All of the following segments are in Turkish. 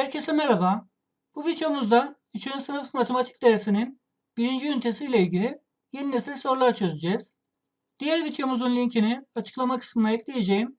Herkese merhaba. Bu videomuzda 3. sınıf matematik dersinin 1. ünitesi ile ilgili yeni nesil sorular çözeceğiz. Diğer videomuzun linkini açıklama kısmına ekleyeceğim.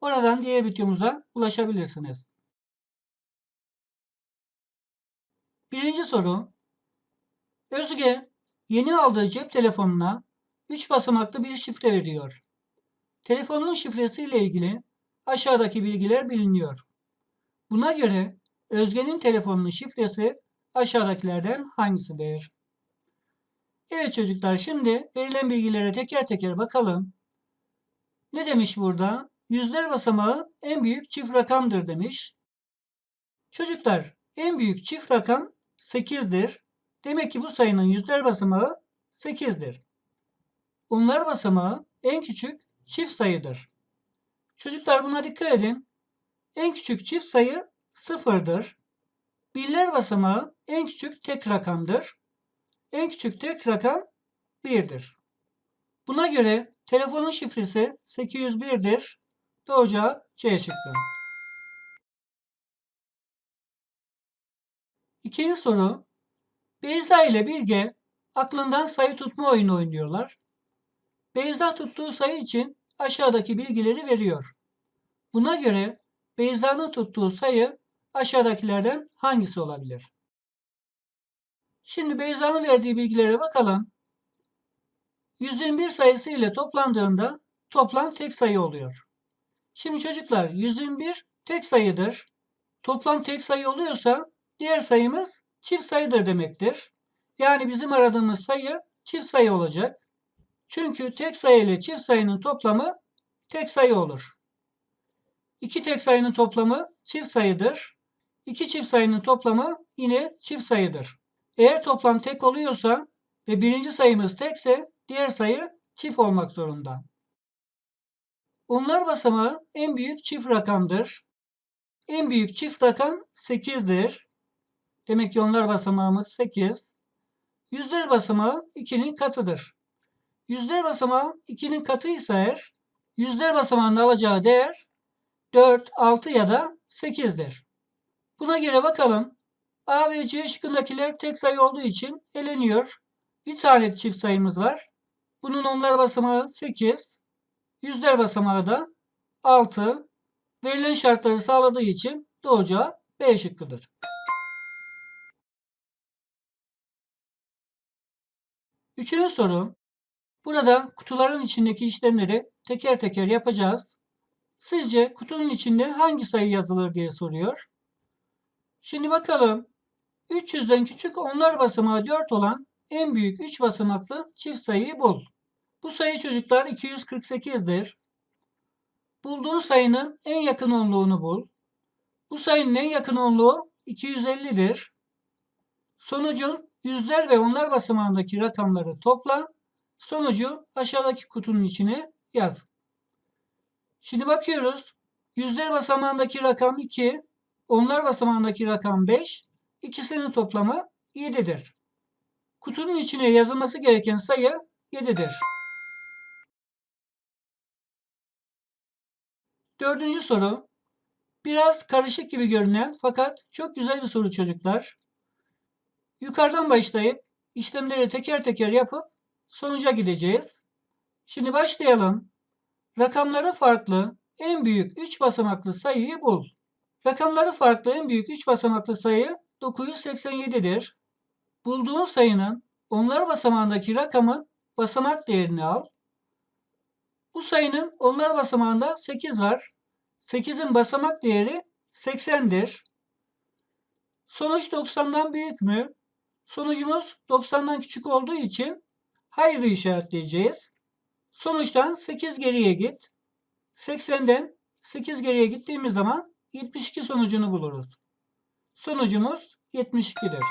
Oradan diğer videomuza ulaşabilirsiniz. Birinci soru. Özge yeni aldığı cep telefonuna 3 basamaklı bir şifre veriyor. Telefonun şifresi ile ilgili aşağıdaki bilgiler biliniyor. Buna göre Özge'nin telefonunun şifresi aşağıdakilerden hangisidir? Evet çocuklar şimdi verilen bilgilere teker teker bakalım. Ne demiş burada? Yüzler basamağı en büyük çift rakamdır demiş. Çocuklar en büyük çift rakam 8'dir. Demek ki bu sayının yüzler basamağı 8'dir. Onlar basamağı en küçük çift sayıdır. Çocuklar buna dikkat edin. En küçük çift sayı sıfırdır. Birler basamağı en küçük tek rakamdır. En küçük tek rakam 1'dir. Buna göre telefonun şifresi 801'dir. Doğru cevap C şıkkı. İkinci soru. Beyza ile Bilge aklından sayı tutma oyunu oynuyorlar. Beyza tuttuğu sayı için aşağıdaki bilgileri veriyor. Buna göre Beyza'nın tuttuğu sayı aşağıdakilerden hangisi olabilir? Şimdi Beyza'nın verdiği bilgilere bakalım. 121 sayısı ile toplandığında toplam tek sayı oluyor. Şimdi çocuklar 121 tek sayıdır. Toplam tek sayı oluyorsa diğer sayımız çift sayıdır demektir. Yani bizim aradığımız sayı çift sayı olacak. Çünkü tek sayı ile çift sayının toplamı tek sayı olur. İki tek sayının toplamı çift sayıdır. İki çift sayının toplamı yine çift sayıdır. Eğer toplam tek oluyorsa ve birinci sayımız tekse diğer sayı çift olmak zorunda. Onlar basamağı en büyük çift rakamdır. En büyük çift rakam 8'dir. Demek ki onlar basamağımız 8. Yüzler basamağı 2'nin katıdır. Yüzler basamağı 2'nin katıysa eğer yüzler basamağında alacağı değer 4, 6 ya da 8'dir. Buna göre bakalım. A ve C şıkkındakiler tek sayı olduğu için eleniyor. Bir tane çift sayımız var. Bunun onlar basamağı 8. Yüzler basamağı da 6. Verilen şartları sağladığı için doğru cevap B şıkkıdır. Üçüncü soru. Burada kutuların içindeki işlemleri teker teker yapacağız. Sizce kutunun içinde hangi sayı yazılır diye soruyor. Şimdi bakalım. 300'den küçük onlar basamağı 4 olan en büyük 3 basamaklı çift sayıyı bul. Bu sayı çocuklar 248'dir. Bulduğun sayının en yakın onluğunu bul. Bu sayının en yakın onluğu 250'dir. Sonucun yüzler ve onlar basamağındaki rakamları topla. Sonucu aşağıdaki kutunun içine yaz. Şimdi bakıyoruz. Yüzler basamağındaki rakam 2, onlar basamağındaki rakam 5, ikisinin toplamı 7'dir. Kutunun içine yazılması gereken sayı 7'dir. Dördüncü soru. Biraz karışık gibi görünen fakat çok güzel bir soru çocuklar. Yukarıdan başlayıp işlemleri teker teker yapıp sonuca gideceğiz. Şimdi başlayalım. Rakamları farklı en büyük 3 basamaklı sayıyı bul. Rakamları farklı en büyük 3 basamaklı sayı 987'dir. Bulduğun sayının onlar basamağındaki rakamın basamak değerini al. Bu sayının onlar basamağında 8 var. 8'in basamak değeri 80'dir. Sonuç 90'dan büyük mü? Sonucumuz 90'dan küçük olduğu için hayır işaretleyeceğiz. Sonuçtan 8 geriye git. 80'den 8 geriye gittiğimiz zaman 72 sonucunu buluruz. Sonucumuz 72'dir.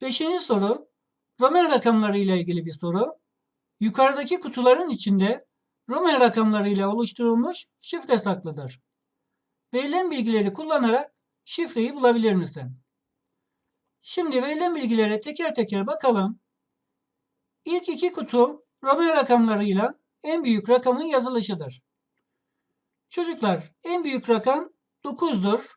Beşinci soru Roman rakamları ile ilgili bir soru. Yukarıdaki kutuların içinde Roman rakamları ile oluşturulmuş şifre saklıdır. Verilen bilgileri kullanarak şifreyi bulabilir misin? Şimdi verilen bilgilere teker teker bakalım. İlk iki kutu Roman rakamlarıyla en büyük rakamın yazılışıdır. Çocuklar en büyük rakam 9'dur.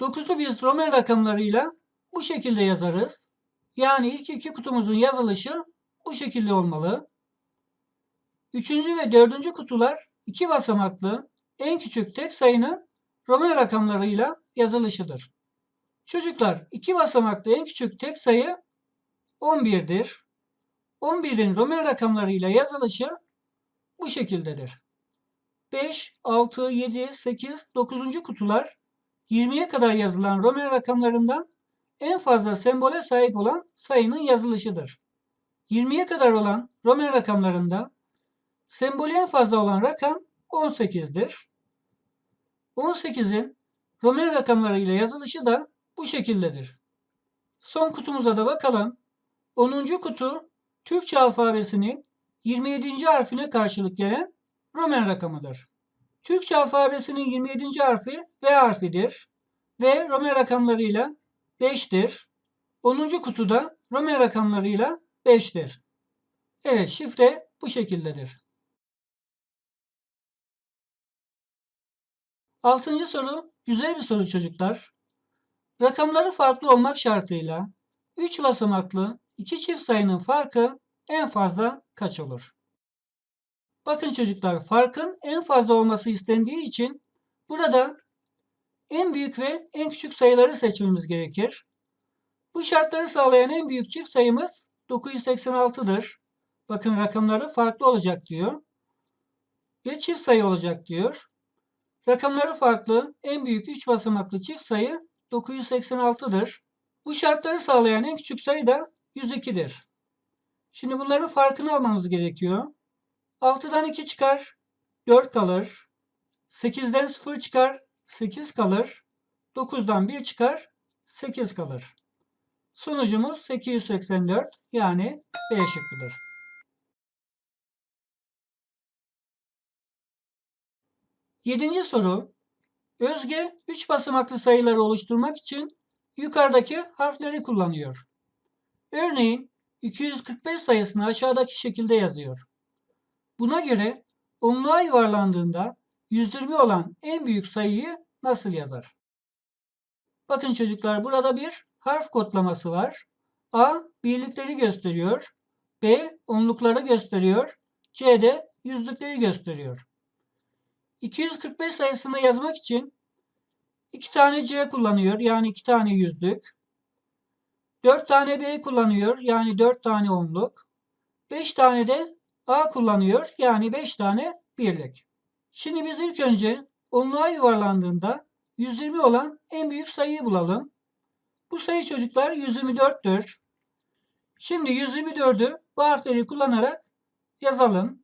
9'u biz Roman rakamlarıyla bu şekilde yazarız. Yani ilk iki kutumuzun yazılışı bu şekilde olmalı. Üçüncü ve dördüncü kutular iki basamaklı en küçük tek sayının Roman rakamlarıyla yazılışıdır. Çocuklar iki basamaklı en küçük tek sayı 11'dir. 11'in Roman rakamlarıyla yazılışı bu şekildedir. 5, 6, 7, 8, 9. kutular 20'ye kadar yazılan Roman rakamlarından en fazla sembole sahip olan sayının yazılışıdır. 20'ye kadar olan Roman rakamlarında sembolü en fazla olan rakam 18'dir. 18'in Roman rakamlarıyla yazılışı da bu şekildedir. Son kutumuza da bakalım. 10. kutu Türkçe alfabesinin 27. harfine karşılık gelen Roman rakamıdır. Türkçe alfabesinin 27. harfi V harfidir ve Roman rakamlarıyla 5'tir. 10. kutuda Roman rakamlarıyla 5'tir. Evet şifre bu şekildedir. Altıncı soru güzel bir soru çocuklar. Rakamları farklı olmak şartıyla 3 basamaklı iki çift sayının farkı en fazla kaç olur? Bakın çocuklar farkın en fazla olması istendiği için burada en büyük ve en küçük sayıları seçmemiz gerekir. Bu şartları sağlayan en büyük çift sayımız 986'dır. Bakın rakamları farklı olacak diyor. Ve çift sayı olacak diyor. Rakamları farklı en büyük 3 basamaklı çift sayı 986'dır. Bu şartları sağlayan en küçük sayı da 102'dir. Şimdi bunların farkını almamız gerekiyor. 6'dan 2 çıkar 4 kalır. 8'den 0 çıkar 8 kalır. 9'dan 1 çıkar 8 kalır. Sonucumuz 884 yani B şıkkıdır. Yedinci soru. Özge 3 basamaklı sayıları oluşturmak için yukarıdaki harfleri kullanıyor. Örneğin 245 sayısını aşağıdaki şekilde yazıyor. Buna göre onluğa yuvarlandığında 120 olan en büyük sayıyı nasıl yazar? Bakın çocuklar burada bir harf kodlaması var. A birlikleri gösteriyor. B onlukları gösteriyor. C de yüzlükleri gösteriyor. 245 sayısını yazmak için iki tane C kullanıyor. Yani iki tane yüzlük. 4 tane B kullanıyor. Yani 4 tane onluk. 5 tane de A kullanıyor. Yani 5 tane birlik. Şimdi biz ilk önce onluğa yuvarlandığında 120 olan en büyük sayıyı bulalım. Bu sayı çocuklar 124'tür. Şimdi 124'ü bu harfleri kullanarak yazalım.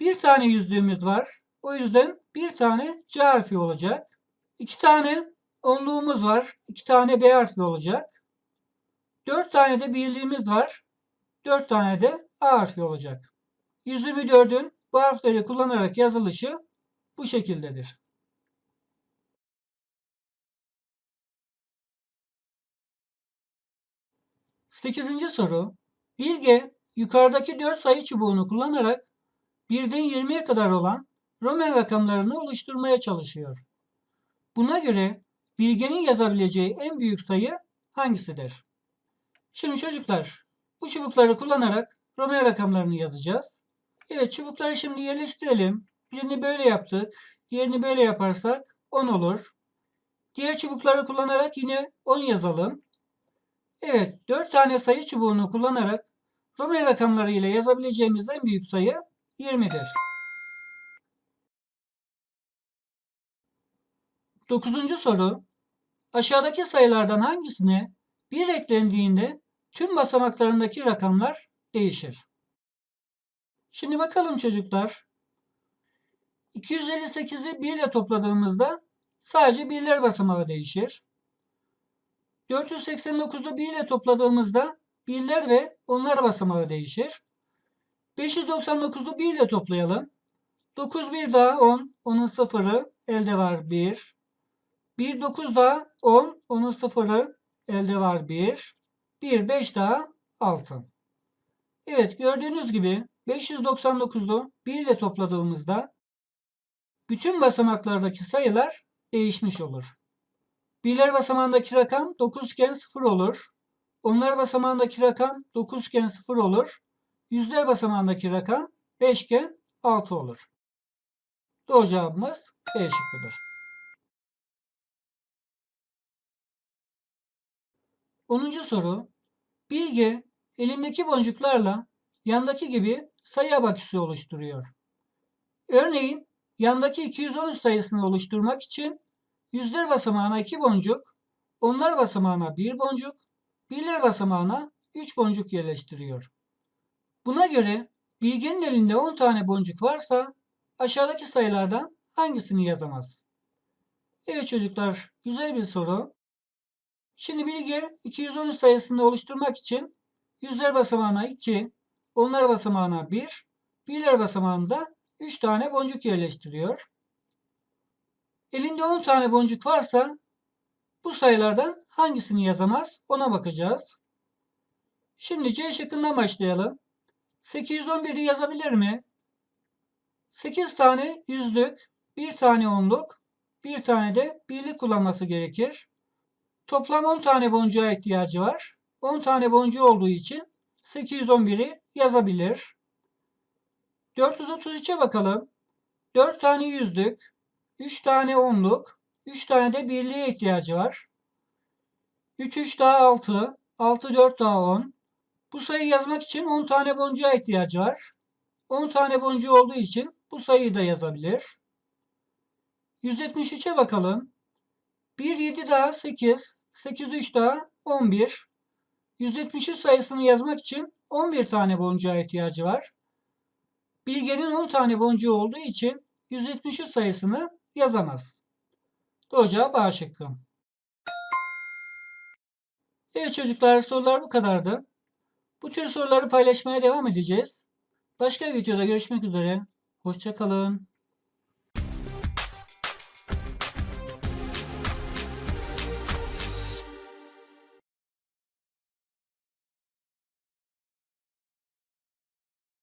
Bir tane yüzlüğümüz var. O yüzden bir tane C harfi olacak. İki tane onluğumuz var. İki tane B harfi olacak. Dört tane de birliğimiz var. Dört tane de A harfi olacak. 124'ün bu harfleri kullanarak yazılışı bu şekildedir. Sekizinci soru. Bilge yukarıdaki 4 sayı çubuğunu kullanarak 1'den 20'ye kadar olan Roman rakamlarını oluşturmaya çalışıyor. Buna göre Bilge'nin yazabileceği en büyük sayı hangisidir? Şimdi çocuklar bu çubukları kullanarak Roman rakamlarını yazacağız. Evet çubukları şimdi yerleştirelim. Birini böyle yaptık. Diğerini böyle yaparsak 10 olur. Diğer çubukları kullanarak yine 10 yazalım. Evet 4 tane sayı çubuğunu kullanarak Roman rakamları ile yazabileceğimiz en büyük sayı 20'dir. Dokuzuncu soru. Aşağıdaki sayılardan hangisine 1 eklendiğinde tüm basamaklarındaki rakamlar değişir? Şimdi bakalım çocuklar. 258'i 1 ile topladığımızda sadece birler basamağı değişir. 489'u 1 ile topladığımızda birler ve onlar basamağı değişir. 599'u 1 ile toplayalım. 9 bir daha 10. Onun sıfırı elde var 1. 1 9 daha 10. Onun sıfırı elde var 1. 1 5 daha 6. Evet gördüğünüz gibi 599'u 1 ile topladığımızda bütün basamaklardaki sayılar değişmiş olur. Birler basamağındaki rakam 9 iken 0 olur. Onlar basamağındaki rakam 9 iken 0 olur. Yüzler basamağındaki rakam 5 iken 6 olur. Doğru cevabımız B şıkkıdır. 10. soru. Bilge elindeki boncuklarla yandaki gibi sayı abaküsü oluşturuyor. Örneğin yandaki 213 sayısını oluşturmak için yüzler basamağına 2 boncuk, onlar basamağına 1 boncuk, birler basamağına 3 boncuk yerleştiriyor. Buna göre Bilge'nin elinde 10 tane boncuk varsa aşağıdaki sayılardan hangisini yazamaz? Evet çocuklar güzel bir soru. Şimdi Bilge 213 sayısını oluşturmak için yüzler basamağına 2, onlar basamağına 1, birler basamağında 3 tane boncuk yerleştiriyor. Elinde 10 tane boncuk varsa bu sayılardan hangisini yazamaz ona bakacağız. Şimdi C şıkkından başlayalım. 811'i yazabilir mi? 8 tane yüzlük, 1 tane onluk, 1 tane de birlik kullanması gerekir. Toplam 10 tane boncuğa ihtiyacı var. 10 tane boncuğu olduğu için 811'i yazabilir. 433'e bakalım. 4 tane yüzlük, 3 tane onluk, 3 tane de birliğe ihtiyacı var. 3 3 daha 6, 6 4 daha 10. Bu sayıyı yazmak için 10 tane boncuğa ihtiyacı var. 10 tane boncuğu olduğu için bu sayıyı da yazabilir. 173'e bakalım. 1 7 daha 8, 8 3 daha 11. 173 sayısını yazmak için 11 tane boncuğa ihtiyacı var. Bilge'nin 10 tane boncuğu olduğu için 173 sayısını yazamaz. Doğru cevap A şıkkı. Evet çocuklar sorular bu kadardı. Bu tür soruları paylaşmaya devam edeceğiz. Başka videoda görüşmek üzere. Hoşçakalın.